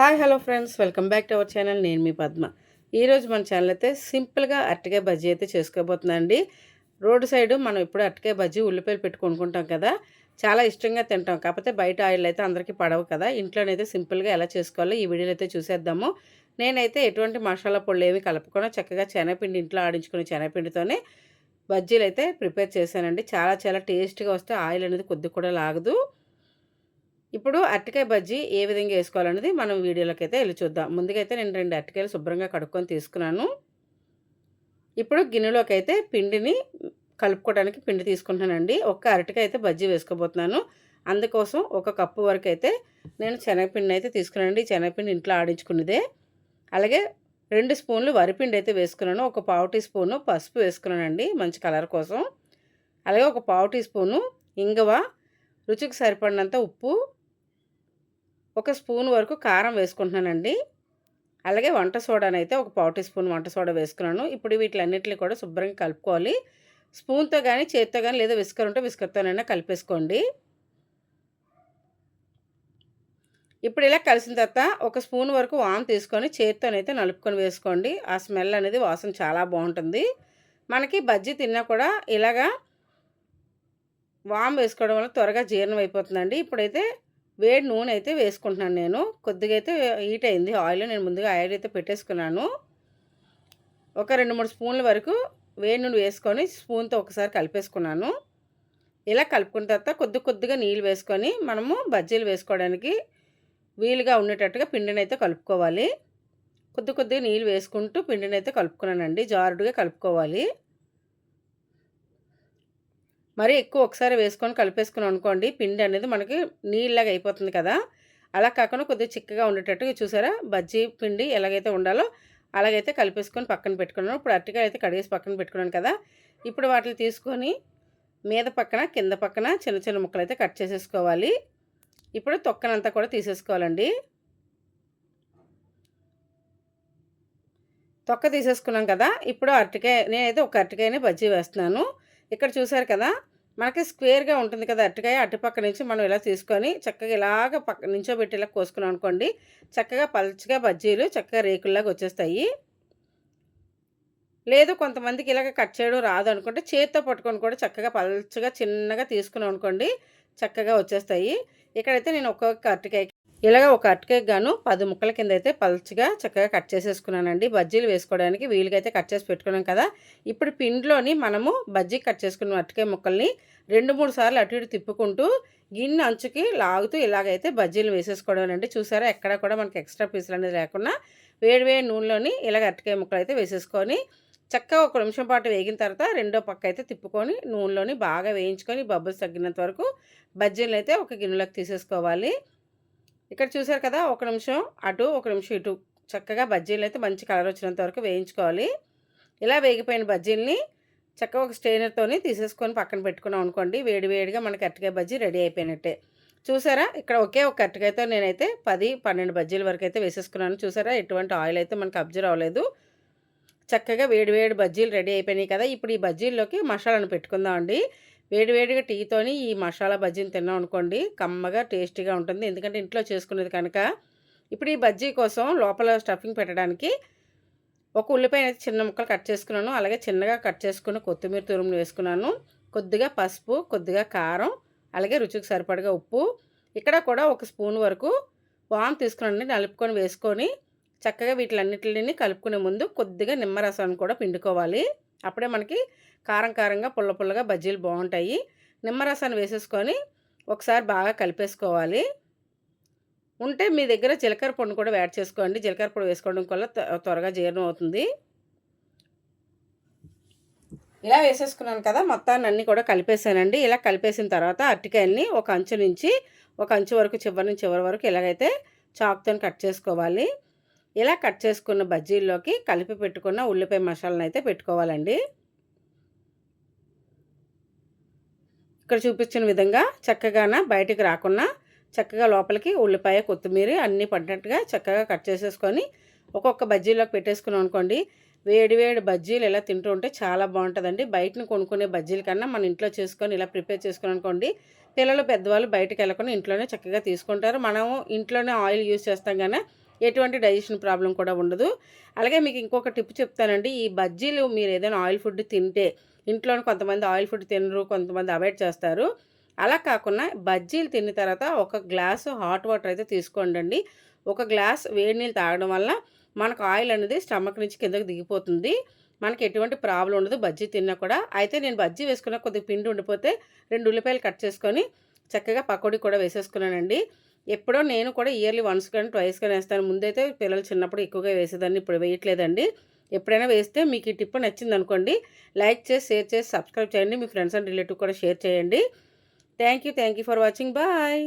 Hi hello friends. Welcome back to our channel. నేను మీ పద్మ. ఈరోజు మన ఛానల్ అయితే సింపుల్గా అట్టకాయ బజ్జీ అయితే చేసుకోబోతుందండి రోడ్డు సైడు మనం ఇప్పుడు అట్టకాయ బజ్జీ ఉల్లిపాయలు పెట్టుకొనుకుంటాం కదా. చాలా ఇష్టంగా తింటాం. కాకపోతే బయట ఆయిల్ అయితే అందరికీ పడవు కదా. ఇంట్లోనైతే సింపుల్గా ఎలా చేసుకోవాలో ఈ వీడియోలో అయితే చూసేద్దాము. నేనైతే ఎటువంటి మసాలా పొళ్ళు ఏమి కలపకుండా చక్కగా శనగపిండి ఇంట్లో ఆడించుకునే శనగపిండితోనే బజ్జీలు అయితే ప్రిపేర్ చేశానండి. చాలా చాలా టేస్ట్గా వస్తే ఆయిల్ అనేది కొద్ది కూడా లాగదు. ఇప్పుడు అరటికాయ బజ్జీ ఏ విధంగా వేసుకోవాలనేది మనం వీడియోలోకి అయితే వెళ్ళి చూద్దాం. ముందుగా అయితే నేను రెండు అరటికాయలు శుభ్రంగా కడుక్కొని తీసుకున్నాను. ఇప్పుడు గిన్నెలోకి అయితే పిండిని కలుపుకోవడానికి పిండి తీసుకుంటున్నానండి. ఒక్క అరటికాయ అయితే బజ్జీ వేసుకోబోతున్నాను. అందుకోసం ఒక కప్పు వరకు అయితే నేను శనగపిండి అయితే తీసుకున్నానండి. శనగపిండి ఇంట్లో ఆడించుకున్నదే. అలాగే రెండు స్పూన్లు వరిపిండి అయితే వేసుకున్నాను. ఒక పావు టీ స్పూను పసుపు వేసుకున్నానండి మంచి కలర్ కోసం. అలాగే ఒక పావు టీ స్పూను ఇంగవ రుచికి సరిపడినంత ఉప్పు ఒక స్పూన్ వరకు కారం వేసుకుంటున్నానండి. అలాగే వంట సోడానైతే ఒక పావు టీ స్పూన్ వంట సోడా వేసుకున్నాను. ఇప్పుడు వీటిలన్నింటినీ కూడా శుభ్రంగా కలుపుకోవాలి. స్పూన్తో కానీ చేత్తో కానీ లేదా విస్కర్ ఉంటే విస్కర్తోనైనా కలిపేసుకోండి. ఇప్పుడు ఇలా కలిసిన తర్వాత ఒక స్పూన్ వరకు వామ్ తీసుకొని చేతితోనైతే నలుపుకొని వేసుకోండి. ఆ స్మెల్ అనేది వాసన చాలా బాగుంటుంది. మనకి బజ్జీ తిన్నా కూడా ఇలాగా వామ్ వేసుకోవడం వల్ల త్వరగా జీర్ణం అయిపోతుందండి ఇప్పుడైతే వేడి నూనె అయితే వేసుకుంటున్నాను నేను. కొద్దిగా అయితే హీట్ అయింది. ఆయిల్ నేను ముందుగా ఆయిల్ అయితే పెట్టేసుకున్నాను. ఒక రెండు మూడు స్పూన్ల వరకు వేడి నూనె వేసుకొని స్పూన్తో ఒకసారి కలిపేసుకున్నాను. ఇలా కలుపుకున్న తర్వాత కొద్ది కొద్దిగా నీళ్ళు వేసుకొని మనము బజ్జీలు వేసుకోవడానికి వీలుగా ఉండేటట్టుగా పిండిని అయితే కలుపుకోవాలి. కొద్ది కొద్దిగా నీళ్ళు వేసుకుంటూ పిండిని అయితే కలుపుకున్నానండి. జారుడుగా కలుపుకోవాలి. మరి ఎక్కువ ఒకసారి వేసుకొని కలిపేసుకుని అనుకోండి పిండి అనేది మనకి నీళ్ళగా అయిపోతుంది కదా. అలా కాకుండా కొద్దిగా చిక్కగా ఉండేటట్టుగా చూసారా? బజ్జీ పిండి ఎలాగైతే ఉండాలో అలాగైతే కలిపేసుకొని పక్కన పెట్టుకున్నాను. ఇప్పుడు అరటికాయ అయితే కడిగేసి పక్కన పెట్టుకున్నాను కదా. ఇప్పుడు వాటిని తీసుకొని మీద పక్కన కింద పక్కన చిన్న చిన్న ముక్కలు అయితే కట్ చేసేసుకోవాలి. ఇప్పుడు తొక్కనంతా కూడా తీసేసుకోవాలండి. తొక్క తీసేసుకున్నాం కదా. ఇప్పుడు అరటికాయ నేనైతే ఒక అరటికాయని బజ్జీ వేస్తున్నాను. ఇక్కడ చూసారు కదా మనకి స్క్వేర్గా ఉంటుంది కదా! అరటికాయ అటుపక్క నుంచి మనం ఇలా తీసుకొని చక్కగా ఇలాగ పక్క నించోబెట్టి ఇలా కోసుకున్నాం అనుకోండి చక్కగా పల్చగా బజ్జీలు చక్కగా రేకుల్లాగా వచ్చేస్తాయి. లేదు కొంతమందికి ఇలాగ కట్ చేయడం రాదు అనుకుంటే చేత్తో పట్టుకొని కూడా చక్కగా పల్చగా చిన్నగా తీసుకున్నాం అనుకోండి చక్కగా వచ్చేస్తాయి. ఇక్కడైతే నేను ఒక్కొక్క అరటికాయకి ఇలాగ ఒక అరటికాయ గాను పది ముక్కల కింద అయితే పలుచగా చక్కగా కట్ చేసేసుకున్నానండి. బజ్జీలు వేసుకోవడానికి వీలుగా అయితే కట్ చేసి పెట్టుకున్నాం కదా. ఇప్పుడు పిండిలోని మనము బజ్జీ కట్ చేసుకున్న అరటికాయ ముక్కల్ని రెండు మూడు సార్లు అటు ఇటు తిప్పుకుంటూ గిన్నె అంచుకి లాగుతూ ఇలాగైతే బజ్జీలు వేసేసుకోవడం అండి చూసారా? ఎక్కడ కూడా మనకి ఎక్స్ట్రా పీసులు అనేది లేకుండా వేడి వేడి నూనెలోని ఇలాగ అరటికాయ ముక్కలు అయితే వేసేసుకొని చక్కగా ఒక నిమిషం పాటు వేగిన తర్వాత రెండో పక్క అయితే తిప్పుకొని నూనెలోని బాగా వేయించుకొని బబ్బులు తగ్గినంత వరకు బజ్జీలు అయితే ఒక గిన్నెలోకి తీసేసుకోవాలి. ఇక్కడ చూసారు కదా ఒక నిమిషం అటు ఒక నిమిషం ఇటు. చక్కగా బజ్జీలు అయితే మంచి కలర్ వచ్చినంత వరకు వేయించుకోవాలి. ఇలా వేగిపోయిన బజ్జీలని చక్కగా ఒక స్టెయినర్తోని తీసేసుకొని పక్కన పెట్టుకున్నాం అనుకోండి వేడి వేడిగా మనకి అరటికాయ బజ్జీ రెడీ అయిపోయినట్టే. చూసారా? ఇక్కడ ఒకే ఒక అరటికాయతో నేనైతే పది పన్నెండు బజ్జీల వరకు అయితే వేసేసుకున్నాను. చూసారా? ఎటువంటి ఆయిల్ అయితే మనకు అబ్జర్వ్ అవ్వలేదు. చక్కగా వేడి వేడి బజ్జీలు రెడీ అయిపోయినాయి కదా ఇప్పుడు ఈ బజ్జీల్లోకి మసాలాను పెట్టుకుందాం అండి వేడివేడిగా టీతోని ఈ మసాలా బజ్జీని తిన్నాం అనుకోండి కమ్మగా టేస్టీగా ఉంటుంది. ఎందుకంటే ఇంట్లో చేసుకునేది కనుక ఇప్పుడు ఈ బజ్జీ కోసం లోపల స్టఫింగ్ పెట్టడానికి ఒక ఉల్లిపాయ అయితే చిన్న ముక్కలు కట్ చేసుకున్నాను. అలాగే చిన్నగా కట్ చేసుకుని కొత్తిమీర తురుములు వేసుకున్నాను. కొద్దిగా పసుపు కొద్దిగా కారం అలాగే రుచికి సరిపడగా ఉప్పు. ఇక్కడ కూడా ఒక స్పూన్ వరకు వామ్ తీసుకున్నాను నలుపుకొని వేసుకొని చక్కగా వీటిలన్నిటిని కలుపుకునే ముందు కొద్దిగా నిమ్మరసాన్ని కూడా పిండుకోవాలి. అప్పుడే మనకి కారం కారంగా పుల్ల పుల్లగా బజ్జీలు బాగుంటాయి. నిమ్మరసాన్ని వేసేసుకొని ఒకసారి బాగా కలిపేసుకోవాలి. ఉంటే మీ దగ్గర జీలకర్ర పొడిని కూడా యాడ్ చేసుకోండి. జీలకర్ర పొడి వేసుకోవడం వల్ల త్వరగా జీర్ణం అవుతుంది. ఇలా వేసేసుకున్నాను కదా మొత్తాన్ని అన్నీ కూడా కలిపేసానండి. ఇలా కలిపేసిన తర్వాత అరటికాయల్ని ఒక అంచు నుంచి ఒక అంచు వరకు చివరి నుంచి చివరి వరకు ఇలాగైతే చాక్తో కట్ చేసుకోవాలి. ఇలా కట్ చేసుకున్న బజ్జీల్లోకి కలిపి పెట్టుకున్న ఉల్లిపాయ మసాలాను అయితే పెట్టుకోవాలండి. ఇక్కడ చూపించిన విధంగా చక్కగాన బయటికి రాకుండా చక్కగా లోపలికి ఉల్లిపాయ కొత్తిమీర అన్నీ పడినట్టుగా చక్కగా కట్ చేసేసుకొని ఒక్కొక్క బజ్జీలోకి పెట్టేసుకున్నాం అనుకోండి వేడి వేడి బజ్జీలు ఇలా తింటూ ఉంటే చాలా బాగుంటుందండి. బయటను కొనుక్కునే బజ్జీల కన్నా మన ఇంట్లో చేసుకొని ఇలా ప్రిపేర్ చేసుకుని అనుకోండి పిల్లలు పెద్దవాళ్ళు బయటకు వెళ్ళకుండా ఇంట్లోనే చక్కగా తీసుకుంటారు. మనము ఇంట్లోనే ఆయిల్ యూజ్ చేస్తాం కానీ ఎటువంటి డైజెషన్ ప్రాబ్లం కూడా ఉండదు. అలాగే మీకు ఇంకొక టిప్ చెప్తానండి. ఈ బజ్జీలు మీరు ఏదైనా ఆయిల్ ఫుడ్ తింటే ఇంట్లోనే కొంతమంది ఆయిల్ ఫుడ్ తినరు కొంతమంది అవాయిడ్ చేస్తారు. అలా కాకుండా బజ్జీలు తిన్న తర్వాత ఒక గ్లాసు హాట్ వాటర్ అయితే తీసుకోండి ఒక గ్లాస్ వేడి నీళ్ళు తాగడం వల్ల మనకు ఆయిల్ అనేది స్టమక్ నుంచి కిందకి దిగిపోతుంది. మనకి ఎటువంటి ప్రాబ్లం ఉండదు బజ్జీ తిన్నా కూడా. అయితే నేను బజ్జీ వేసుకున్న కొద్దిగా పిండి ఉండిపోతే రెండు ఉల్లిపాయలు కట్ చేసుకొని చక్కగా పకోడీ కూడా వేసేసుకున్నానండి. ఎప్పుడో నేను కూడా ఇయర్లీ వన్స్ కానీ ట్వైస్ కానీ వేస్తాను. ముందైతే పిల్లలు చిన్నప్పుడు ఎక్కువగా వేసేదాన్ని ఇప్పుడు వేయట్లేదండి. ఎప్పుడైనా వేస్తే మీకు ఈ టిప్ నచ్చింది అనుకోండి లైక్ చేసి షేర్ చేసి సబ్స్క్రైబ్ చేయండి. మీ ఫ్రెండ్స్ అండ్ రిలేటివ్ కూడా షేర్ చేయండి. Thank you thank you for watching. Bye.